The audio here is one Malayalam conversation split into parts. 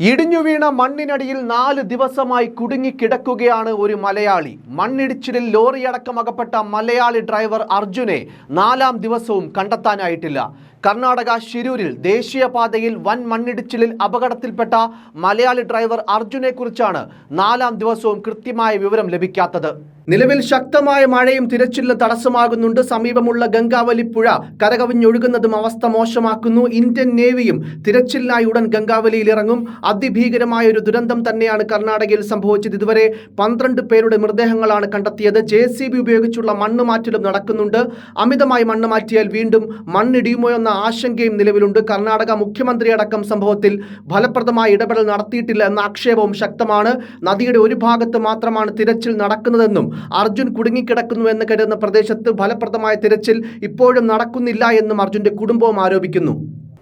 ഇടിഞ്ഞു വീണ മണ്ണിനടിയിൽ നാല് ദിവസമായി കുടുങ്ങിക്കിടക്കുകയാണ് ഒരു മലയാളി. മണ്ണിടിച്ചിലിൽ ലോറിയടക്കം അകപ്പെട്ട മലയാളി ഡ്രൈവർ അർജുനെ നാലാം ദിവസവും കണ്ടെത്താനായിട്ടില്ല. കർണാടക ശിരൂരിൽ ദേശീയപാതയിൽ വൻ മണ്ണിടിച്ചിലിൽ അപകടത്തിൽപ്പെട്ട മലയാളി ഡ്രൈവർ അർജുനെ കുറിച്ചാണ് നാലാം ദിവസവും കൃത്യമായ വിവരം ലഭിക്കാത്തത്. നിലവിൽ ശക്തമായ മഴയും തിരച്ചിലിന് തടസ്സമാകുന്നുണ്ട്. സമീപമുള്ള ഗംഗാവലി പുഴ കരകവിഞ്ഞൊഴുകുന്നതും അവസ്ഥ മോശമാക്കുന്നു. ഇന്ത്യൻ നേവിയും തിരച്ചിലിനായി ഉടൻ ഗംഗാവലിയിൽ ഇറങ്ങും അതിഭീകരമായ ഒരു ദുരന്തം തന്നെയാണ് കർണാടകയിൽ സംഭവിച്ചത്. ഇതുവരെ പന്ത്രണ്ട് പേരുടെ മൃതദേഹങ്ങളാണ് കണ്ടെത്തിയത്. ജെ ഉപയോഗിച്ചുള്ള മണ്ണ് മാറ്റലും നടക്കുന്നുണ്ട്. അമിതമായി മണ്ണ് മാറ്റിയാൽ വീണ്ടും മണ്ണിടിയുമോ എന്ന ആശങ്കയും നിലവിലുണ്ട്. കർണാടക മുഖ്യമന്ത്രി അടക്കം സംഭവത്തിൽ ഫലപ്രദമായ ഇടപെടൽ നടത്തിയിട്ടില്ല എന്ന ആക്ഷേപവും ശക്തമാണ്. നദിയുടെ ഒരു ഭാഗത്ത് മാത്രമാണ് തിരച്ചിൽ നടക്കുന്നതെന്നും അർജുൻ കുടുങ്ങിക്കിടക്കുന്നു എന്ന് കരുതുന്ന പ്രദേശത്ത് ഫലപ്രദമായ തിരച്ചിൽ ഇപ്പോഴും നടക്കുന്നില്ല എന്നും അർജുന്റെ കുടുംബവും ആരോപിക്കുന്നു.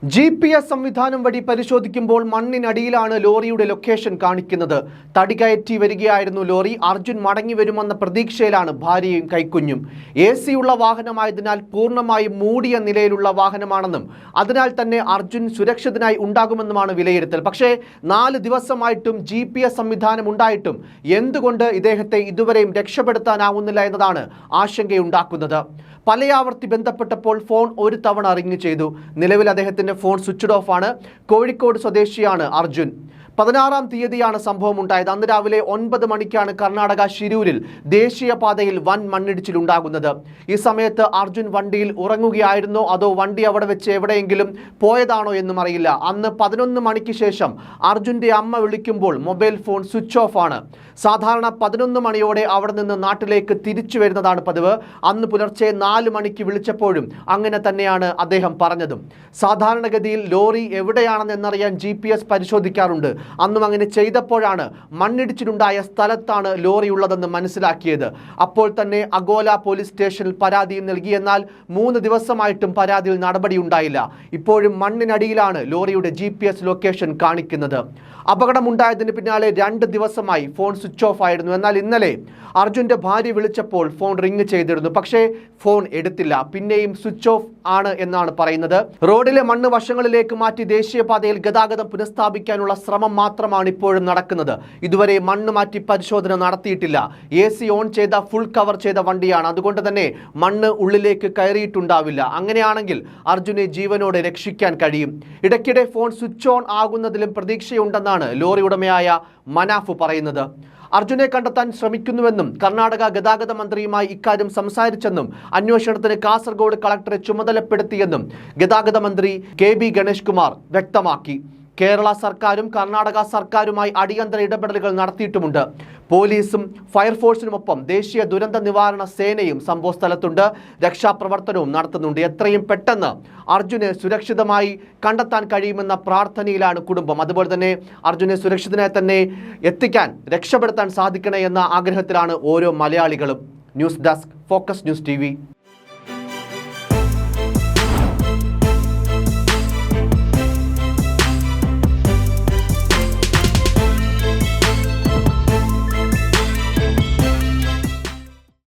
ജി പി എസ് സംവിധാനം വഴി പരിശോധിക്കുമ്പോൾ മണ്ണിനടിയിലാണ് ലോറിയുടെ ലൊക്കേഷൻ കാണിക്കുന്നത്. തടി കയറ്റി വരികയായിരുന്നു ലോറി. അർജുൻ മടങ്ങി വരുമെന്ന പ്രതീക്ഷയിലാണ് ഭാര്യയും കൈക്കുഞ്ഞും. എ സിയുള്ള വാഹനമായതിനാൽ പൂർണമായും മൂടിയ നിലയിലുള്ള വാഹനമാണെന്നും അതിനാൽ തന്നെ അർജുൻ സുരക്ഷിതനായി ഉണ്ടാകുമെന്നുമാണ് വിലയിരുത്തൽ. പക്ഷേ നാല് ദിവസമായിട്ടും ജി പി എസ് സംവിധാനം ഉണ്ടായിട്ടും എന്തുകൊണ്ട് ഇദ്ദേഹത്തെ ഇതുവരെയും രക്ഷപ്പെടുത്താനാവുന്നില്ല എന്നതാണ് ആശങ്കയുണ്ടാക്കുന്നത്. പലയാവർത്തി ബന്ധപ്പെട്ടപ്പോൾ ഫോൺ ഒരു തവണ റിങ് ചെയ്തു. നിലവിൽ അദ്ദേഹത്തിന്റെ ഫോൺ സ്വിച്ച്ഡ് ഓഫ് ആണ് കോഴിക്കോട് സ്വദേശിയാണ് അർജുൻ. പതിനാറാം തീയതിയാണ് സംഭവം ഉണ്ടായത് അന്ന് രാവിലെ ഒൻപത് മണിക്കാണ് കർണാടക ശിരൂരിൽ ദേശീയപാതയിൽ വൻ മണ്ണിടിച്ചിൽ ഉണ്ടാകുന്നത് ഈ സമയത്ത് അർജുൻ വണ്ടിയിൽ ഉറങ്ങുകയായിരുന്നോ. അതോ വണ്ടി അവിടെ വെച്ച് എവിടെയെങ്കിലും പോയതാണോ എന്നും അറിയില്ല. അന്ന് പതിനൊന്ന് മണിക്ക് ശേഷം അർജുന്റെ അമ്മ വിളിക്കുമ്പോൾ മൊബൈൽ ഫോൺ സ്വിച്ച് ഓഫ് ആണ്. സാധാരണ പതിനൊന്ന് മണിയോടെ അവിടെ നിന്ന് നാട്ടിലേക്ക് തിരിച്ചു വരുന്നതാണ് പതിവ്. അന്ന് പുലർച്ചെ നാല് മണിക്ക് വിളിച്ചപ്പോഴും അങ്ങനെ തന്നെയാണ് അദ്ദേഹം പറഞ്ഞതും. സാധാരണഗതിയിൽ ലോറി എവിടെയാണെന്നറിയാൻ ജി പി എസ് പരിശോധിക്കാറുണ്ട്. അന്നും അങ്ങനെ ചെയ്തപ്പോഴാണ് മണ്ണിടിച്ചിലുണ്ടായ സ്ഥലത്താണ് ലോറി ഉള്ളതെന്ന് മനസ്സിലാക്കിയത്. അപ്പോൾ തന്നെ അഗോല പോലീസ് സ്റ്റേഷനിൽ പരാതിയും നൽകിയെന്നാൽ മൂന്ന് ദിവസമായിട്ടും പരാതിയിൽ നടപടിയുണ്ടായില്ല. ഇപ്പോഴും മണ്ണിനടിയിലാണ് ലോറിയുടെ ജി ലൊക്കേഷൻ കാണിക്കുന്നത്. അപകടമുണ്ടായതിന് പിന്നാലെ രണ്ട് ദിവസമായി ഫോൺ സ്വിച്ച് ഓഫ് ആയിരുന്നു. എന്നാൽ ഇന്നലെ അർജുന്റെ ഭാര്യ വിളിച്ചപ്പോൾ ഫോൺ റിങ് ചെയ്തിരുന്നു. പക്ഷേ ഫോൺ എടുത്തില്ല. പിന്നെയും സ്വിച്ച് ഓഫ് ആണ് എന്നാണ് പറയുന്നത്. റോഡിലെ മണ്ണ് വശങ്ങളിലേക്ക് മാറ്റി ദേശീയപാതയിൽ ഗതാഗതം പുനഃസ്ഥാപിക്കാനുള്ള ശ്രമം മാത്രമാണ് ഇപ്പോഴും നടക്കുന്നത്. ഇതുവരെ മണ്ണ് മാറ്റി പരിശോധന നടത്തിയിട്ടില്ല. എ സി ഓൺ ചെയ്ത ഫുൾ കവർ ചെയ്ത വണ്ടിയാണ്. അതുകൊണ്ട് തന്നെ മണ്ണ് ഉള്ളിലേക്ക് കയറിയിട്ടുണ്ടാവില്ല. അങ്ങനെയാണെങ്കിൽ അർജുനെ ജീവനോടെ രക്ഷിക്കാൻ കഴിയും. ഇടയ്ക്കിടെ ഫോൺ സ്വിച്ച് ഓൺ ആകുന്നതിലും പ്രതീക്ഷയുണ്ടെന്നാണ് ലോറി ഉടമയായ മനാഫ് പറയുന്നത്. അർജുനെ കണ്ടെത്താൻ ശ്രമിക്കുന്നുവെന്നും കർണാടക ഗതാഗത മന്ത്രിയുമായി ഇക്കാര്യം സംസാരിച്ചെന്നും അന്വേഷണത്തിന് കാസർഗോഡ് കളക്ടറെ ചുമതലപ്പെടുത്തിയെന്നും ഗതാഗത മന്ത്രി കെ ബി ഗണേഷ് കുമാർ വ്യക്തമാക്കി. കേരള സർക്കാരും കർണാടക സർക്കാരുമായി അടിയന്തര ഇടപെടലുകൾ നടത്തിയിട്ടുമുണ്ട്. പോലീസും ഫയർഫോഴ്സിനുമൊപ്പം ദേശീയ ദുരന്ത നിവാരണ സേനയും സംഭവസ്ഥലത്തുണ്ട് രക്ഷാപ്രവർത്തനവും നടത്തുന്നുണ്ട്. എത്രയും പെട്ടെന്ന് അർജുനെ സുരക്ഷിതമായി കണ്ടെത്താൻ കഴിയുമെന്ന പ്രാർത്ഥനയിലാണ് കുടുംബം. അതുപോലെ തന്നെ അർജുനെ സുരക്ഷിതനെ തന്നെ എത്തിക്കാൻ രക്ഷപ്പെടുത്താൻ സാധിക്കണേ എന്ന ആഗ്രഹത്തിലാണ് ഓരോ മലയാളികളും. News desk focus news T